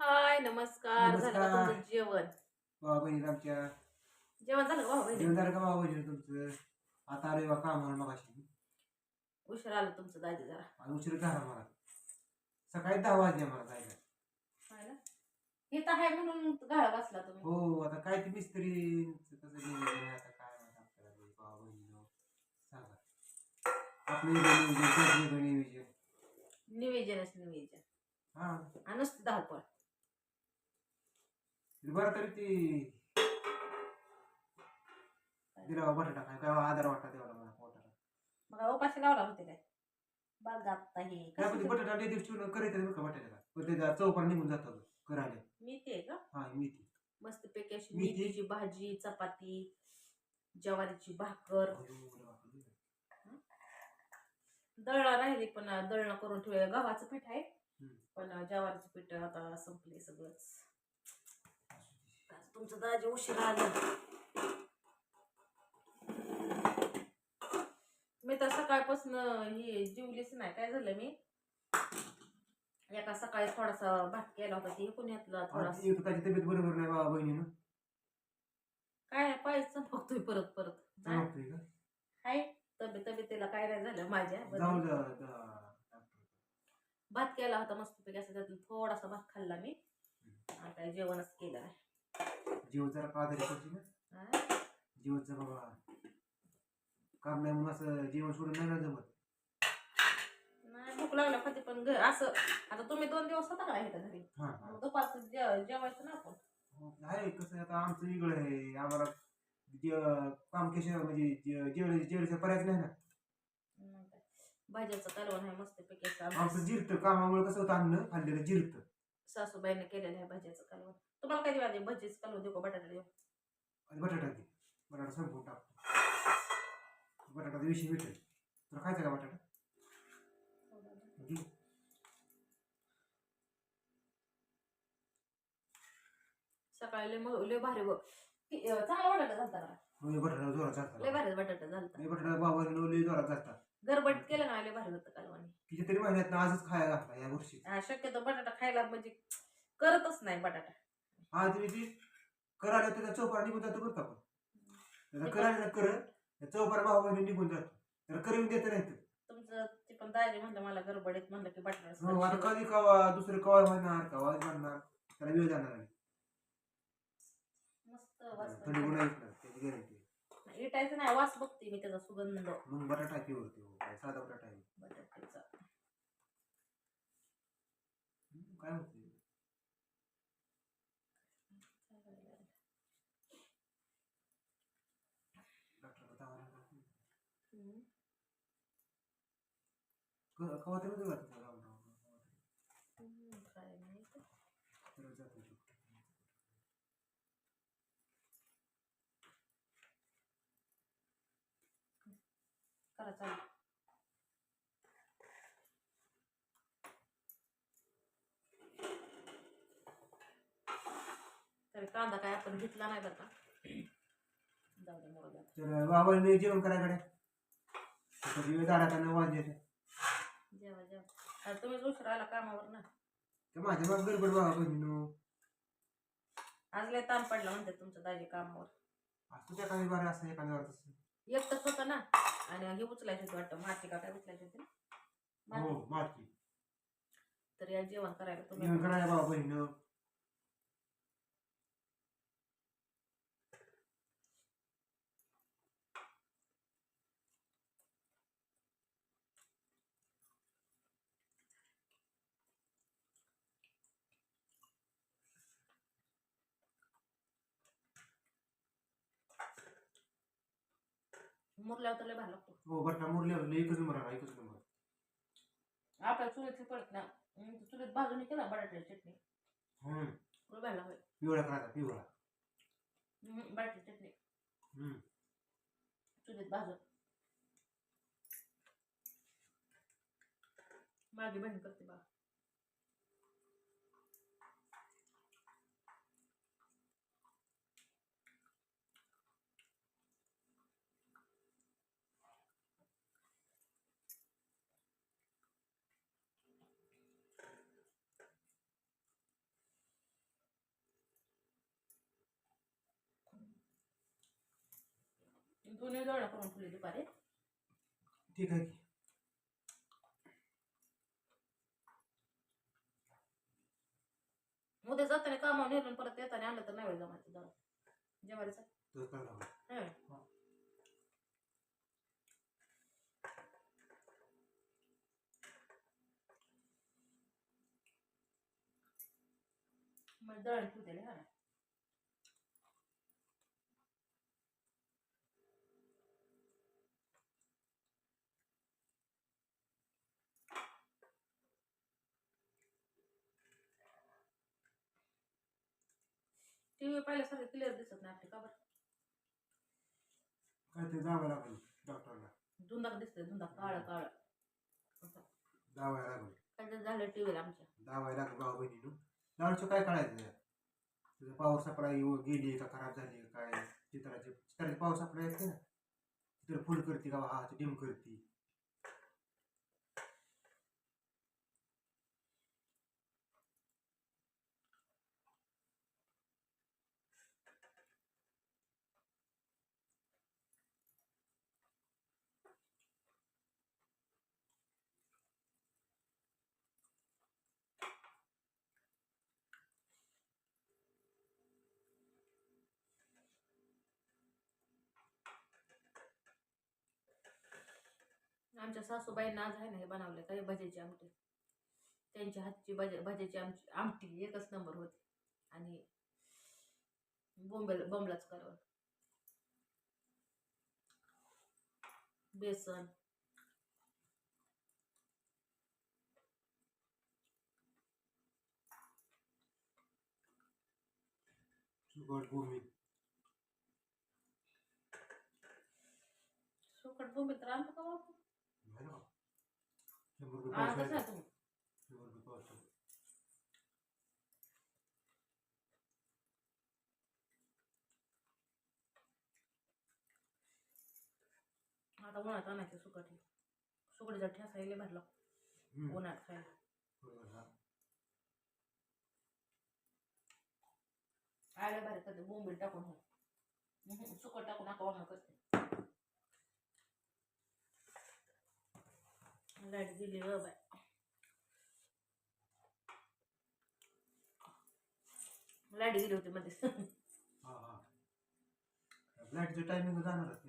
हाय नमस्कार. झालं का नमस्कार. तुमचं जेवण? बाबा बहिणी आमच्या. जेवण झालं का भाऊ बहिणी? का बहिणी तुमचं? आता आलोय बा मग अशी उशीर आलं तुमचं दादी जरा. उशीर झाला मला. सकाळी दहा वाजले मला जायला. हाय ना? हे तर आहे म्हणून गाळा बसला तुम्ही. हो आता काय ते मिस्त्री कसं नियोजन आहे आता काय माहीत आपल्याला ते बाबा बहिणी सांगा आपलं वेगळं नियोजन त्यांचं वेगळं नियोजन. निवेदनच निवेदन हा. आणि नुसतं धावपळ. बरं तरी ती दिला बटाटा काय काय आधार वाटता तेवढा मला पोटाला मग उपाशी लावला होते काय बघ आता हे काय पण ते कसं बटाटा लय दिवस ठेवून करायचं बरं का बटाट्याला. पण त्याचा चौपार निघून जातो करायला मेथी आहे का? हा मस्त पैकी अशी मेथी? मेथीची भाजी चपाती ज्वारीची भाकर. दळणं राहिली पण दळणं करून ठेवूया. गव्हाचं पीठ आहे हम्म. पण ज्वारीचं पीठ आता संपले सगळंच. तुमचं दाजी उशीर आलं. मी तर सकाळपासून हे जीवलीच नाही. काय झालं मी? एका सकाळी थोडासा भात केला होता ते पुण्यातला थोडासा. एक त्याची तब्येत बरोबर नाही बाबा बहिणीनं? काय पाहायचं बघतोय परत परत. का? हाय तब्येत तब्येतीला काय नाही झालं माझ्या. जाऊ भात केला होता मस्त पैकी असं त्यातून थोडासा भात खाल्ला मी. आणि काय जेवणच केलं नाही. जीव जरा कादरी करते ना. हा? जीवच बाबा. काम नाही म्हणून असं जीवन सोडून नाही ना जमत. नाही भूक लागल्या कधी पण घ- असं. आता तुम्ही दोन दिवस होता का इथं घरी? हा. हा. मग दुपारचं जे- जेवायचं ना आपण. हो, आहे कसं आहे, आता आमचं वेगळं आहे. आम्हाला जे काम केशा म्हणजे जेवढे जेवढे पर्यायच नाही ना. मग काय. भाज्याचं कालवण आहे मस्त पैकी असं आमचं जिरतं. कामामुळे कसं होतं अन्न खाल्लेलं जिरतं. सासूबाईने केलेलं आहे भाज्याचं कालवण. तुम्हाला काय देऊ आधी भजीचं कालवण देऊ का बटाटा देऊ? आणि बटाटा दे. बटाटा संपवून टाकतो बटाटा विषय भेटेल. तुला खायचं का बटाटा. सकाळी लय भारी बघ चांगला बटाटा झालता हे बटाटा जोरात लय भारी बटाटा झालता. बटाटा बाबा लय जोरात जातात गरबट केलं ना लय भारी होतं कालवण. कितीतरी महिन्यात आजच खायला घातला या वर्षी. हा, शक्यतो बटाटा खायला म्हणजे करतच नाही बटाटा. आज तुम्ही ती करायला त्याचा चौपार निघून जातो बरं का पण त्याचा करायला कर त्या चौपार भावाने निघून जातो. त्याला करून देत नाही तर. तुमचं ते पण दाजी म्हणलं मला गडबडीत म्हणलं की बटाटा हो आता. कधी कवा दुसरं कवा म्हणणार कवा म्हणणार त्याला वेळ जाणार आहे मस्त वास थंडी गुन्हा येणार त्याची गॅरंटी इटायचं नाही वास बघते मी त्याचा सुगंध. मग बटाटा पिवर तो काय साधा बटाटा आहे बटाट्याचा काय होते. कवा तरी. हम्म, काय नाही ते. तर जातो तो. करा चालू तरी कांदा काय आपण घेतला नाही का? जाऊ दे द्या. तर बाबाने जेवण करायकडे कधी वेळ झाला का वाज येते जेवा जेवा. अरे तुम्हीच उशीर आला कामावर ना. तर माझ्या बाप गडबड बाबा बहिणीनो. आज लय ताण पडला म्हणते तुमच्या दाजी कामावर. असं त्या काही बारा असं एखाद्या वार तसं एकटंच होतं ना. आणि हे उचलायचं होतं वाटतं. माती का काय उचलायची होती ना? हो माती. तर या जेवण करायला तुम्ही जेवण करायला बाबा बहिण मुरल्यावर तर लय भारी लागतो. हो बरं का मुरल्यावर लय एकच नंबर आला एकच नंबर आपल्या चुलीत पडत ना हम्म, चुलीत भाजून केला बटाट्याची चटणी. हम्म. लय भारी लागते पिवळा करायचा पिवळा? हम्म, बटाट्याची चटणी. हम्म. चुलीत भाजून. माझी बहीण करते बा दोन्ही दळणं करून ठेवली दुपारी. ठीक आहे. की उद्या जाताना कामावर नेलं परत येताना आणलं तर नाही जमायचं दळण जेवायचं मला. हं. मग दळण ठेवते हा टीव्ही पाहिल्यासारखं क्लिअर दिसत नाही आपली का बरं? काय ते जावं लागेल डॉक्टरला धुंदाक दिसतंय धुंदाक काळ काळ. दावायला लागेल. काय तर झालं टीव्हीला आमच्या. दावायला लागेल भाऊ बहिणीनं. काय काढायचं त्याच्यात? तुझं पावर सप्लाय गेली का खराब झाली का काय? चित्राची चित्राची पावर सप्लाय येते ना चित्र फुल करते का हा डिम करते. आमच्या सासूबाईंना आज आहे ना हे बनवले काही भज्याची आमटी. त्यांच्या हातची भज भज्याची आमची आमटी एकच नंबर होती. आणि बोंबेल बोंबलाच करावं बेसन. सुकट तर आणतो का? शंभर रुपये आणतच पावशेर. नाही तुम्ही. शंभर रुपये पावशेर. आता उन्हात आणायचं सुकट. सुकट जर ठेसायला भरलं. हम्म. उन्हात खायला. बरोबर, हा. आल्या भारी करते बोंबील टाकून हो सुकट टाकून नका वाहन करते. लाइट गेली ग बाय लाइट गेली होती मध्ये. हा हा. लाईटचं टायमिंग जाणारच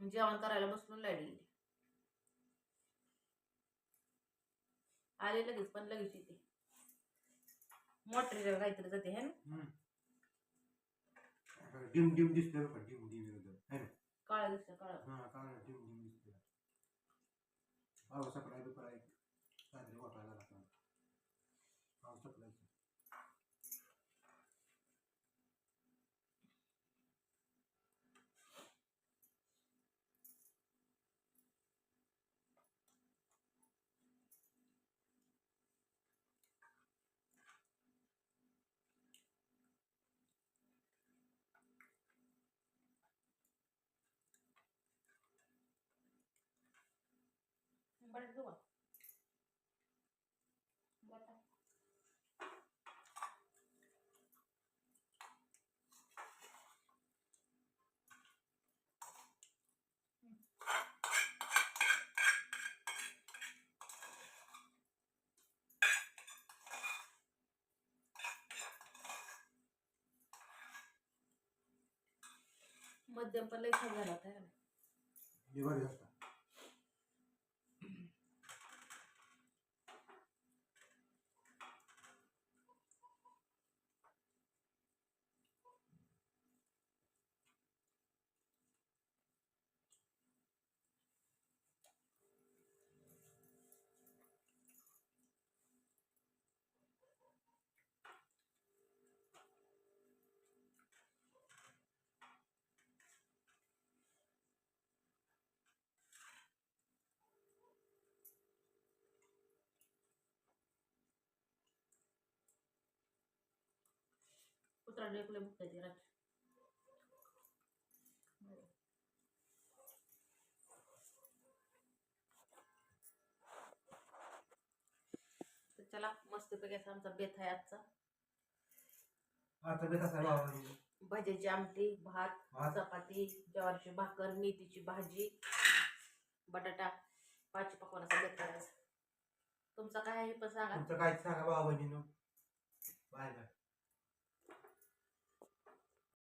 जेवण करायला बसलो लाइट गेली. आले लगेच पण लगेच येते. मोटरीला काहीतरी जाते है ना? डिम डिम दिसतोय बघा डिम डिम. काळं दिसतं काळं हा काय ठेवून डिम दिसतोय. पाऊस सकाळी दुपार एक रात्री वाटायला लागला पाऊस सकाळी बरं घेऊ बरं. मध्यम पण लई झाला होता. मुक्ताची रात्री तर चला मस्त पैकी असा आमचा बेत आहे आजचा. आता बेत असा भावा भाज्याची आमटी भात भात. चपाती ज्वारीची भाकर मेथीची भाजी बटाटा पाच पकवान सगळं करायचं. तुमचं काय आहे पण सांगा. तुमचं काय सांगा बाबा बहिणीनं. Bye bye.